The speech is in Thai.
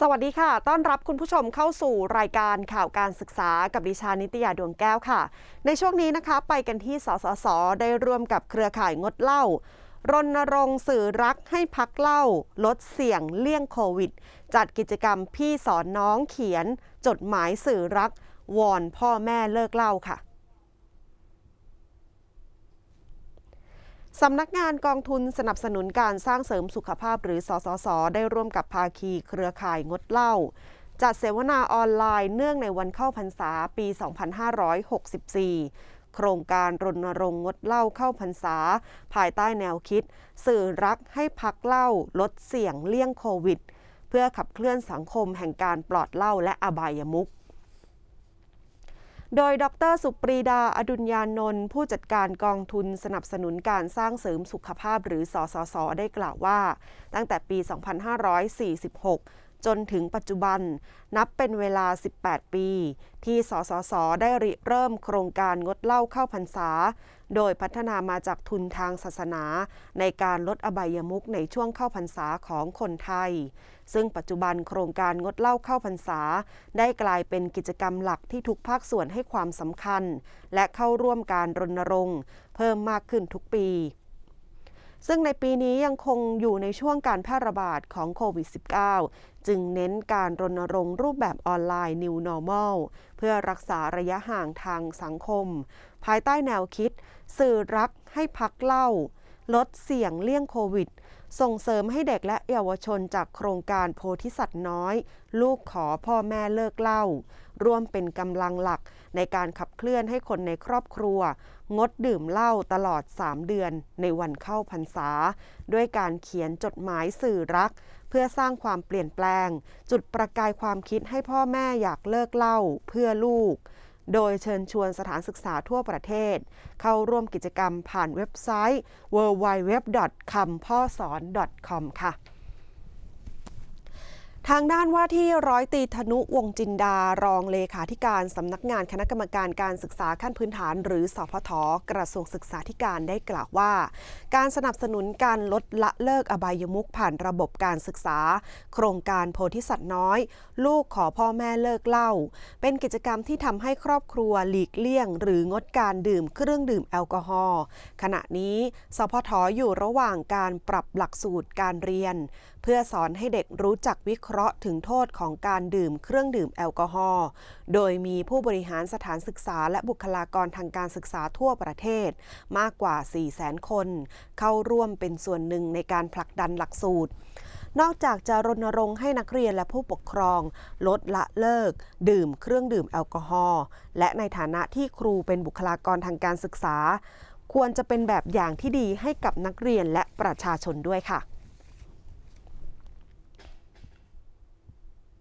สวัสดีค่ะ ต้อนรับคุณผู้ชมเข้าสู่รายการข่าวการศึกษากับดิฉันนิตยาดวงแก้วค่ะ ในช่วงนี้นะคะไปกันที่สสส ได้ร่วมกับเครือข่ายงดเหล้ารณรงค์สื่อรักให้พักเหล้าลดเสี่ยงเลี่ยงโควิด จัดกิจกรรมพี่สอนน้องเขียน จดหมายสื่อรัก วอนพ่อแม่เลิกเหล้าค่ะ สำนักงานกองทุนสนับสนุนการสร้างเสริมสุขภาพหรือสสส ได้ร่วมกับภาคีเครือข่ายงดเหล้าจัดเสวนาออนไลน์เนื่องในวันเข้าพรรษาปี 2564 โครงการรณรงค์งดเหล้าเข้าพรรษา ภายใต้แนวคิด สื่อรักให้พักเหล้าลดเสี่ยงเลี่ยงโควิด เพื่อขับเคลื่อนสังคมแห่งการปลอดเหล้าและอบายมุข โดยดรสุปรีดาอดุญญานนท์ผู้จัดการกองทุนสนับสนุนการสร้างเสริมสุขภาพหรือสสส ได้กล่าวว่า ตั้งแต่ปี 2546 จนถึงปัจจุบันนับเป็นเวลา 18 ปี ที่สสส ได้ริเริ่มโครงการงดเหล้าเข้าพรรษา โดยพัฒนามาจากทุนทางศาสนา ในการลดอบายมุขในช่วงเข้าพรรษาของคนไทย ซึ่งปัจจุบันโครงการงดเหล้าเข้าพรรษา ได้กลายเป็นกิจกรรมหลักที่ทุกภาคส่วนให้ความสำคัญ และเข้าร่วมการรณรงค์ เพิ่มมากขึ้นทุกปี ซึ่งในปีนี้ยังคงอยู่ในช่วงการแพร่ระบาดของโควิด -19 จึงเน้นการรณรงค์รูปแบบออนไลน์ New Normal เพื่อรักษาระยะห่างทางสังคม ภายใต้แนวคิด สื่อรักให้พักเล่า ลดเสี่ยงเลี่ยงโควิด ส่งเสริมให้เด็กและเยาวชนจากโครงการโพธิสัตว์น้อย ลูกขอพ่อแม่เลิกเล้าร่วมเป็นกำลังหลักในการขับเคลื่อนให้คนในครอบครัว งดดื่มเหล้าตลอด 3 เดือนในวันเข้าพรรษา ด้วยการเขียนจดหมายสื่อรัก เพื่อสร้างความเปลี่ยนแปลง จุดประกายความคิดให้พ่อแม่อยากเลิกเหล้าเพื่อลูก โดยเชิญชวนสถานศึกษาทั่วประเทศ เข้าร่วมกิจกรรมผ่านเว็บไซต์ www.kamposon.com ค่ะ ทางด้านว่าที่ร้อยตีธนุวงจินดารองเลขาธิการสำนักงานคณะกรรมการการศึกษาขั้นพื้นฐาน หรือสพทกระทรวงศึกษาธิการได้กล่าวว่า การสนับสนุนการลดละเลิกอบายมุขผ่านระบบการศึกษา โครงการโพธิสัตว์น้อย ลูกขอพ่อแม่เลิกเหล้าเป็นกิจกรรมที่ทำให้ครอบครัวหลีกเลี่ยง หรืองดการดื่มเครื่องดื่มแอลกอฮอล์ขณะนี้สพทอยู่ระหว่างการปรับหลักสูตรการเรียน พื่อสอนให้เด็กรู้จักวิเคราะห์ถึงโทษของการดื่มเครื่องดื่มแอลกอฮอล์ โดยมีผู้บริหารสถานศึกษาและบุคลากรทางการศึกษาทั่วประเทศ มากกว่า 400,000 คน เข้าร่วมเป็นส่วนหนึ่งในการผลักดันหลักสูตรนอกจากจะรณรงค์ให้นักเรียนและผู้ปกครอง ลดละเลิก ดื่มเครื่องดื่มแอลกอฮอล์และในฐานะที่ครูเป็นบุคลากรทางการศึกษา ควรจะเป็นแบบอย่างที่ดีให้กับนักเรียนและประชาชนด้วยค่ะ